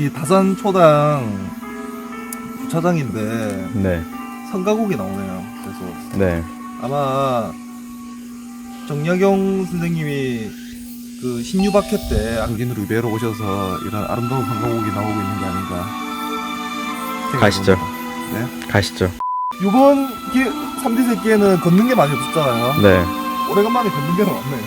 이 다산 초당 주차장인데 네. 성가곡이 나오네요. 그래서 네. 아마 정약용 선생님이 그 신유박회 때 안긴으로 배로 오셔서 이런 아름다운 성가곡이 나오고 있는 게 아닌가. 가시죠. 네. 가시죠. 이번 기 3D 새끼에는 걷는 게 많이 없었잖아요. 네. 오래간만에 걷는 게 나왔네요.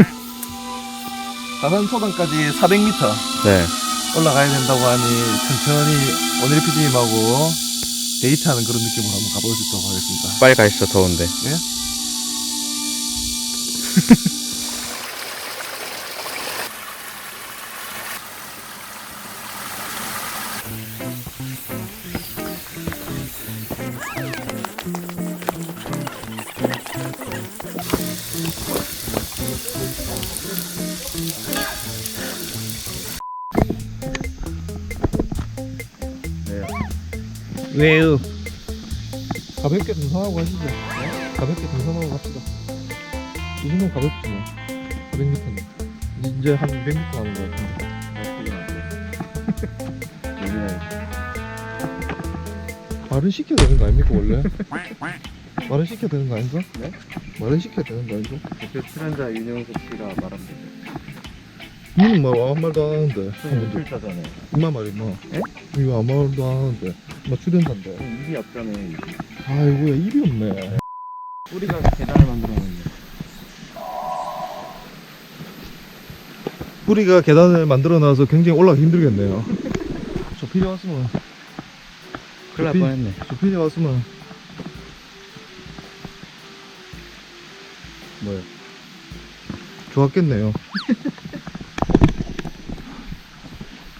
다산 초당까지 400m 네. 올라가야 된다고 하니 천천히 오늘 PD님하고 데이트하는 그런 느낌으로 한번 있도록 하겠습니다. 빨리 가시죠. 더운데. 예? 왜요? 가볍게 등산하고 가시죠. 네? 가볍게 등산하고 갑시다. 이 정도면 가볍지 뭐. 400m는. 이제 한 200m 남은 것 같은데. 말은 시켜야 되는 거 아닙니까 원래? 말은 시켜야 되는 거 아닌가? 네? 말은 시켜야 되는 거 아닌가? 대표 출연자 윤영석 씨가 말합니다. 니는 뭐 아무 말도 안 하는데 한 번도 연출자잖아요. 엄마 말이 뭐 예? 이거 아무 말도 안 하는데 뭐 출연자인데 입이 없잖아요. 아이고야 입이 없네 우리가 계단을 만들어놨네요. 뿌리가 계단을 만들어 놔서 굉장히 올라가기 힘들겠네요 저 필요 왔으면 큰일 날 비- 뻔했네. 저 필요 왔으면 뭐요? 좋았겠네요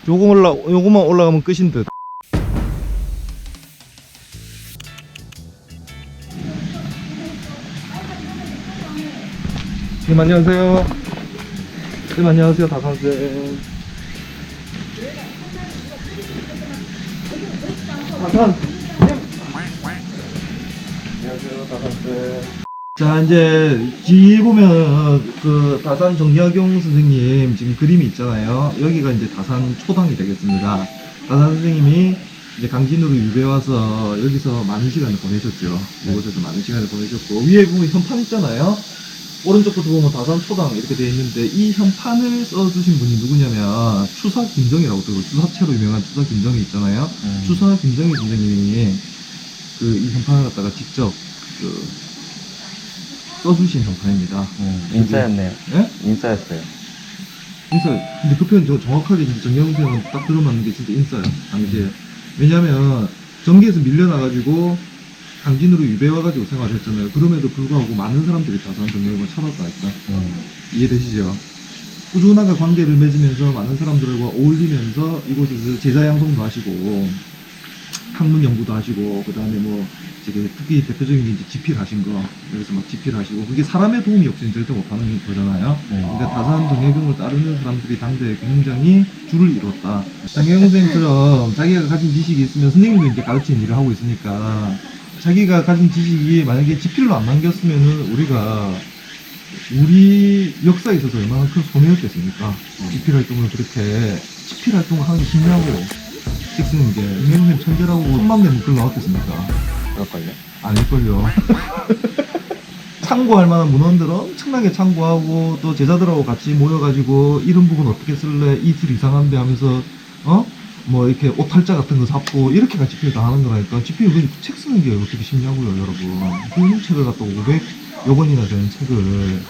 요거 올라 요거만 올라가면 끝인 듯. 님 안녕하세요. 님 안녕하세요. 다산쌤 다산 안녕하세요. 다산쌤 자 이제 뒤에 보면 그 다산 정약용 선생님 지금 그림이 있잖아요. 여기가 이제 다산 초당이 되겠습니다. 다산 선생님이 이제 강진으로 유배 와서 여기서 많은 시간을 보내셨죠. 이곳에서 많은 시간을 보내셨고 위에 보면 현판 있잖아요. 오른쪽부터 보면 다산 초당 이렇게 되어 있는데 이 현판을 써주신 분이 누구냐면 추사 김정이라고 또 추사체로 유명한 추사 김정이 있잖아요. 추사 김정희 선생님이 그 이 현판을 갖다가 직접 그 써주신 현판입니다. 음, 인싸였네요. 예? 인싸였어요. 인싸. 근데 그 표현 저 정확하게 진짜 정영 선생은 딱 들어맞는 게 진짜 인싸요. 당시에. 왜냐면 전기에서 밀려나가지고 강진으로 유배 와가지고 생활을 했잖아요. 그럼에도 불구하고 많은 사람들이 다산 정영을 찾았다니까. 음. 이해되시죠? 꾸준하게 관계를 맺으면서 많은 사람들과 어울리면서 이곳에서 제자 양성도 하시고 학문 연구도 하시고 그 다음에 뭐 되게 특히 대표적인 게 이제 집필 하신 거 여기서 막 집필 하시고 그게 사람의 도움이 없이는 절대 못하는 거잖아요. 네. 그러니까 다산 정혜경을 따르는 사람들이 당대에 굉장히 줄을 이뤘다. 정혜경 선생님처럼 자기가 가진 지식이 있으면 선생님도 이제 가르치는 일을 하고 있으니까 자기가 가진 지식이 만약에 집필로 안 남겼으면은 우리가 우리 역사에 있어서 얼마나 큰 손해였겠습니까? 집필 활동을 그렇게 집필 활동을 하기 쉽냐고 책 쓰는 게 선생님 천재라고 천만 개는 글 나왔겠습니까? 그럴걸요? 아닐걸요. 참고할 만한 문헌들은 엄청나게 참고하고 또 제자들하고 같이 모여가지고 이런 부분 어떻게 쓸래 이틀 이상한데 하면서 어? 뭐 이렇게 오탈자 같은 거 잡고 이렇게가 집필 다 하는 거라니까 집필 그책 쓰는 게 어떻게 쉽냐고요 여러분 그 책을 갖다 500여 권이나 되는 책을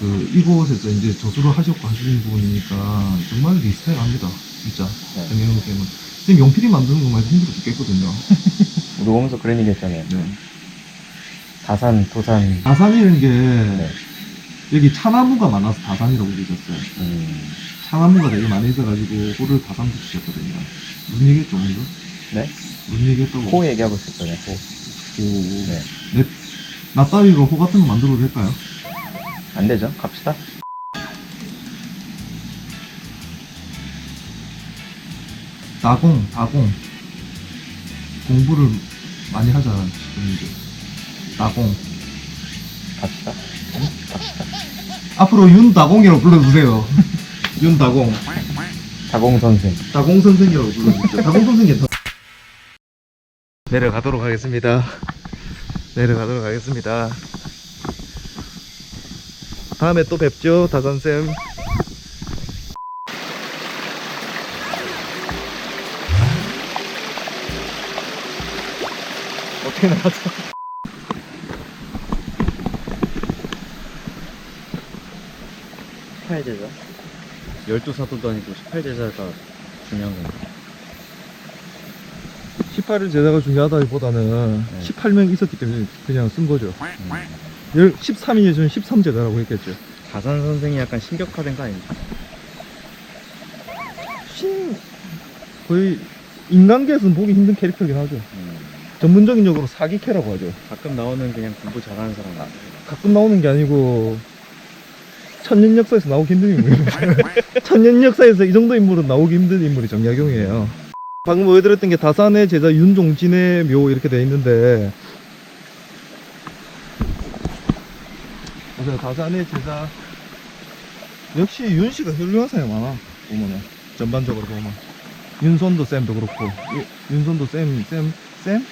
그 이곳에서 이제 저수를 하셨고 하시는 부분이니까 정말 리스펙합니다 진짜 네. 쌤 용필이 만드는 것만 해도 힘들어 죽겠거든요 우리 오면서 그런 얘기 했잖아요. 네. 다산, 도산. 다산이라는 게 네. 여기 차나무가 많아서 다산이라고 부르셨어요. 음. 차나무가 되게 많이 있어가지고 호를 다산 붙이셨거든요. 무슨 얘기 했죠, 오늘? 네? 무슨 얘기 했다고? 호 얘기하고 있었잖아요. 호. 호. 네. 네. 나 따위로 호 같은 거 만들어도 될까요? 안 되죠? 갑시다. 다공, 다공. 공부를 많이 하잖아, 지금 이제. 다공. 갑시다. 갑시다. 앞으로 윤다공이라고 불러주세요. 윤다공. 자공 선생. 다공 선생이라고 불러주죠. 다공 선생 괜찮. 내려가도록 하겠습니다. 내려가도록 하겠습니다. 다음에 또 뵙죠, 다산쌤. 어떻게 나왔어? 18제자? 12사도도 아니고 18제자가 중요한 건가? 18일 제자가 중요하다기보다는 네. 18명 있었기 때문에 그냥 쓴 거죠. 13일이면 13제자라고 했겠죠. 가산 선생이 약간 신격화된 거 아닙니까? 신 거의 인간계에서는 보기 힘든 캐릭터긴 하죠. 음. 전문적인 용어로 사기캐라고 하죠. 가끔 나오는 그냥 공부 잘하는 사람 아, 가끔 나오는 게 아니고 천년 역사에서 나오기 힘든 인물입니다. 천년 역사에서 이 정도 인물은 나오기 힘든 인물이 정약용이에요. 방금 보여드렸던 게 다산의 제자 윤종진의 묘 이렇게 돼 있는데 맞아요 다산의 제자 역시 윤 씨가 훌륭한 사람이 많아 보면은 전반적으로 보면 윤선도 쌤도 그렇고 유- 윤선도 쌤 쌤 쌤?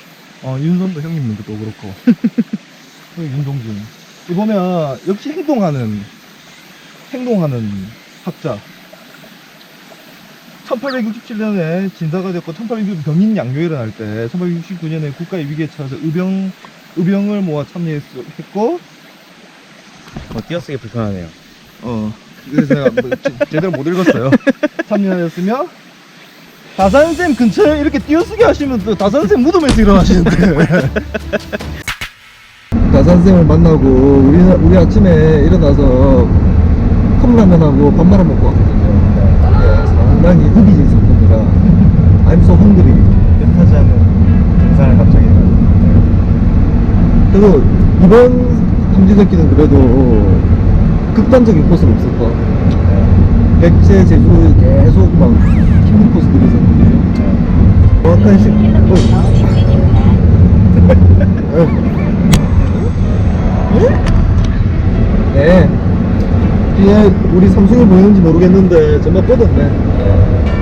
어 윤선도 형님도 그렇고. 윤종진 이 보면 역시 행동하는 행동하는 학자. 1867년에 진사가 됐고 1860 병인 양요에 일어날 때 1869년에 국가의 위기에 처해서 의병 의병을 모아 참여했고. 어, 띄어쓰기 불편하네요. 어 그래서 제가 뭐 제- 제대로 못 읽었어요. 참여하였으며 다산쌤 근처에 이렇게 띄어쓰기 하시면 또 다산쌤 무덤에서 일어나시는데. 다산쌤을 만나고 우리 우리 아침에 일어나서 컵라면하고 밥 말아 먹고 왔거든요. 네, 상당히 흡입이 있었습니다. I'm so hungry. 뜻하지 않은 등산을 갑자기 그래도 이번 탐지새끼는 그래도 극단적인 코스는 없었다 백제 제주 계속 막 한시 어. 네. 뒤에 우리 삼성이 보이는지 모르겠는데 정말 뻗었네.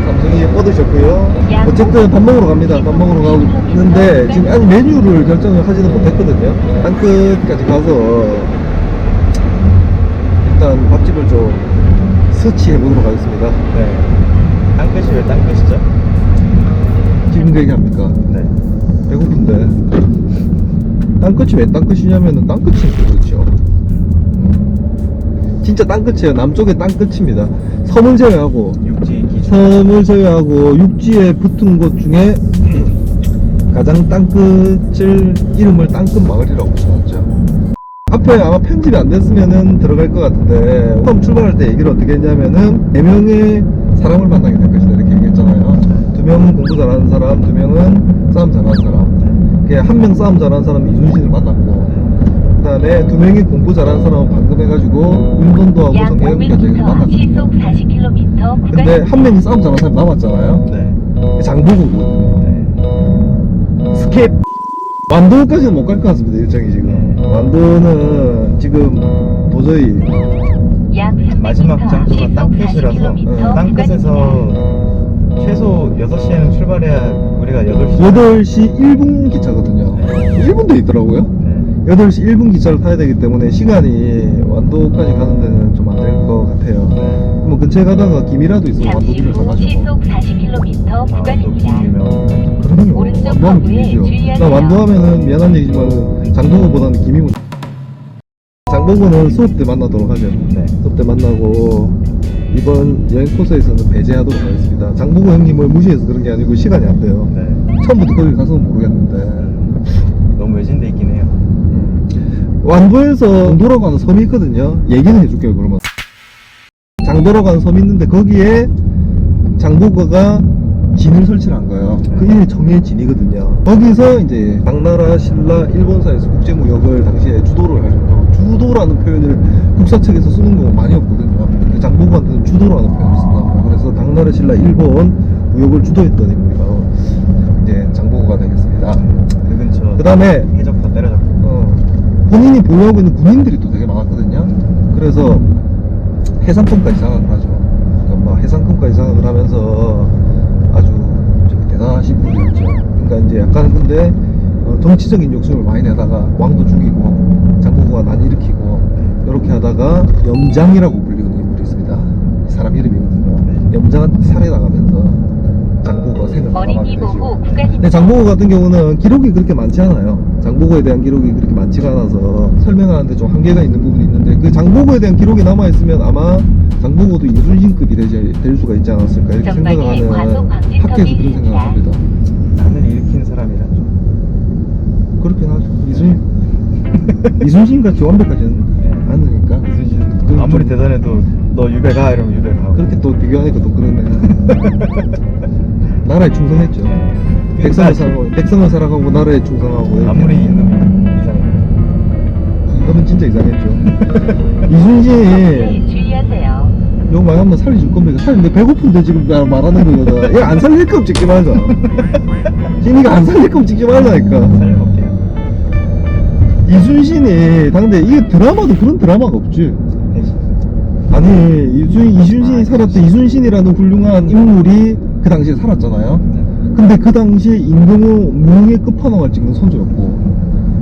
삼성이 뻗으셨고요. 어쨌든 밥 먹으러 갑니다. 밥 먹으러 가는데 지금 아직 메뉴를 결정을 하지는 못했거든요. 한 끝까지 가서 일단 밥집을 좀 서치해 보도록 하겠습니다. 네. 땅끝이 왜 땅끝이죠? 지금 그 얘기합니까? 네. 배고픈데. 땅끝이 왜 땅끝이냐면은 땅끝이니까 그렇죠? 음. 진짜 땅끝이에요. 남쪽의 땅끝입니다. 섬을 제외하고. 육지 섬을 제외하고 육지에 붙은 곳 중에 가장 땅끝을 이름을 땅끝 마을이라고 붙여놨죠. 앞에 아마 편집이 안 됐으면은 들어갈 것 같은데 처음 출발할 때 얘기를 어떻게 했냐면은 4명의 사람을 만나게 될 것이다 이렇게 얘기했잖아요 두 명은 공부 잘하는 사람 두 명은 싸움 잘하는 사람. 한명 싸움 잘하는 사람 이순신을 만났고 그 다음에 두 명이 공부 잘하는 사람은 방금 해가지고 정경이까지 여기서 500m 만났거든요. 시속 40km 근데 한 명이 싸움 잘하는 사람 남았잖아요. 네. 장보고거든요 네. 스케ip 완도까지는 못 갈 것 같습니다 일정이 지금. 완도는 지금 도저히 약 300m 마지막 장소가 땅끝이라서 40km 네. 땅끝에서 최소 6시에는 출발해야 우리가 8시 8시 1분 기차거든요. 1분도 있더라고요. 네. 8시 1분 기차를 타야 되기 때문에 시간이 완도까지 가는 데는 좀 안 될 것 같아요. 뭐 근처에 가다가 김이라도 있으면 잠시 완도길을 후 가가지고. 시속 40km 아, 구간입니다. 유명 그럼요. 오른쪽 완도하면 커브에 김이죠. 주의하세요. 나 완도하면은 미안한 얘기지만 장보고보다는 김이고 장보고는 수업 때 만나도록 하죠. 네. 수업 때 만나고 이번 여행 코스에서는 배제하도록 하겠습니다. 장보고 형님을 무시해서 그런 게 아니고 시간이 안 돼요. 네. 처음부터 거기 가서는 모르겠는데 너무 외진데 있긴 해요 완도에서 장도라고 하는 섬이 있거든요. 얘기는 해줄게요. 그러면 장도라고 하는 섬이 있는데 거기에 장보고가 진을 설치를 한 거예요. 그 이름이 정예진이거든요. 거기서 이제 당나라, 신라, 일본사에서 국제무역을 당시에 주도를 할 정도로 주도라는 표현을 국사 측에서 쓰는 경우가 많이 없거든요. 장보고한테는 주도라는 표현을 쓴다고. 그래서 당나라, 신라, 일본 무역을 주도했던 인물이 바로 이제 장보고가 되겠습니다. 그 근처 그 다음에 해적 다 때려잡고 어, 본인이 보유하고 있는 군인들이 또 되게 많았거든요. 그래서 해상권까지 장악을 하죠. 그러니까 뭐 해상권까지 장악을 하면서 아주 대단하신 분이었죠. 그러니까 이제 약간 근데 어, 정치적인 욕심을 많이 내다가 왕도 죽이고 장보고가 난 일으키고 이렇게 하다가 염장이라고 불리는 인물이 있습니다. 사람 이름이거든요. 염장한테 살해당하면서 장보고가 생을 어린이 되죠. 근데 장보고 같은 경우는 기록이 그렇게 많지 않아요. 장보고에 대한 기록이 그렇게 많지가 않아서 설명하는데 좀 한계가 있는 부분이 있는데 그 장보고에 대한 기록이 남아 있으면 아마 장보고도 이순신급이 되지, 될 수가 있지 않았을까 이렇게 생각을 과속 하는 학계에서 그런 생각을. 합니다. 남을 일으킨 사람이라 좀. 그렇긴 하죠. 이순신 이순신 같이 완벽하지는 않으니까 이순신 그 아무리 좀- 대단해도 너 유배 가 이러면 유배 가고. 그렇게 또 비교하니까 또 그러네. 나라에 충성했죠. 백성을 사랑하고 백성을 사랑하고 나라에 충성하고 이렇게. 아무리 이상해. 이거는 진짜 이상했죠. 네, 이순신이 주의하세요. 욕 많이 하면 살려줄 겁니다. 살리는데 배고픈데 지금 나 말하는 거거든. 얘안 살릴 거면 찍지 말자. 진이가 안 살릴 거면 찍지 말라니까. 이순신이 당대 이게 드라마도 그런 드라마가 없지. 아니 이순, 이순신이 살았던 이순신이라는 훌륭한 인물이 그 당시에 살았잖아요. 근데 그 당시에 임금은 무능의 끝판왕을 찍는 선조였고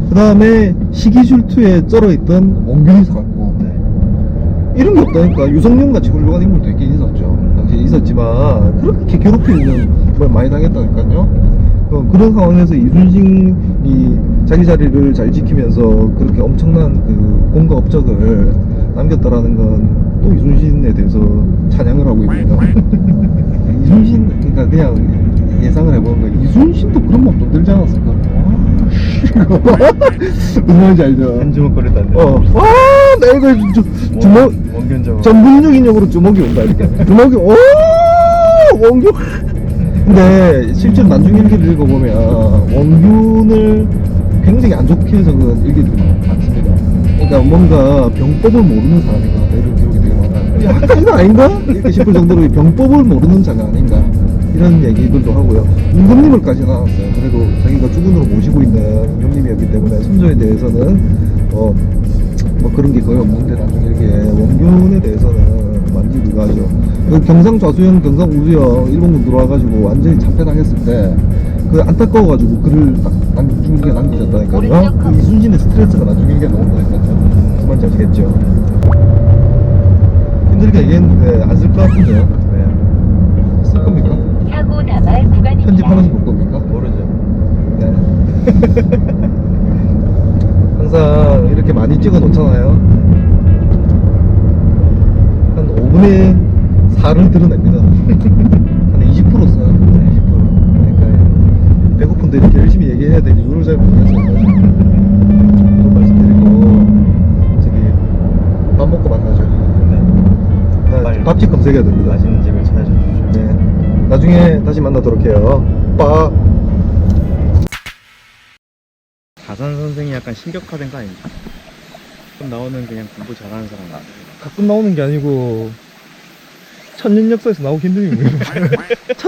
그 다음에 시기줄투에 쩔어있던 원균이 살았고 이런 게 없다니까. 유성룡 같이 훌륭한 인물도 있긴 있었죠. 당시에 있었지만 그렇게 괴롭히는 걸 많이 당했다니까요 어, 그런 상황에서 이순신이 자기 자리를 잘 지키면서 그렇게 엄청난 그 공과 업적을 남겼다라는 건 또 이순신에 대해서 찬양을 하고 있네요 이순신 그러니까 그냥 예상을 해보는 거예요 이순신도 그런 맘좀 들지 않았을까 무슨 말인지 알죠 한 주먹 거렸다는데. 어, 와, 나 이거 주, 주먹, 원균적으로. 전문적인 용어로 주먹이 온다, 이렇게. 주먹이, 오! 원균. 근데 실제로 나중 일기를 읽어보면 원균을 굉장히 안 좋게 해석은 일기들이 많- 많습니다. 그러니까 뭔가 병법을 모르는 사람인가 이런 기록이 되게 많아요. 약간 이거 아닌가? 이렇게 싶을 정도로 이 병법을 모르는 자가 아닌가 이런 얘기들도 하고요. 임금님을까지 나왔어요. 그래도 자기가 주군으로 모시고 있는 임금님이었기 때문에 선조에 대해서는 어, 뭐 그런 게 거의 없는데 나중에 이렇게 원균에 대해서는 완전히 그거 하죠. 그 경상 좌수영, 경상 우수영 일본군 들어와가지고 완전히 잡혀당했을 때 그 안타까워가지고 글을 딱 남기게 남기셨다니까요. 오른쪽 그 이순신의 스트레스가 나중에 이게 나온 거니까요. 무슨 아시겠죠? 힘들게 얘기했는데 안 쓸 것 같은데요. 왜? 쓸 겁니까? 사고 다발 구간입니다. 편집하면서 볼 겁니까? 모르죠. 네. 항상 이렇게 많이 찍어 놓잖아요. 한 5분의 4를 드러냅니다. 한 20% 써요. 20%. 그러니까 배고픈데 이렇게 열심히 얘기해야 될 이유를 잘 모르겠어요. 사실. 또 말씀드리고 저기 밥 먹고 만나죠. 네, 밥집 검색해야 됩니다. 맛있는 집을 찾아주십시오. 네. 나중에 다시 만나도록 해요. 빠. 다산 선생이 약간 심격화된 거 아닙니까? 그럼 나오는 그냥 공부 잘하는 사람 나. 가끔 나오는 게 아니고 천년 역사에서 나오기 힘든 인물이에요.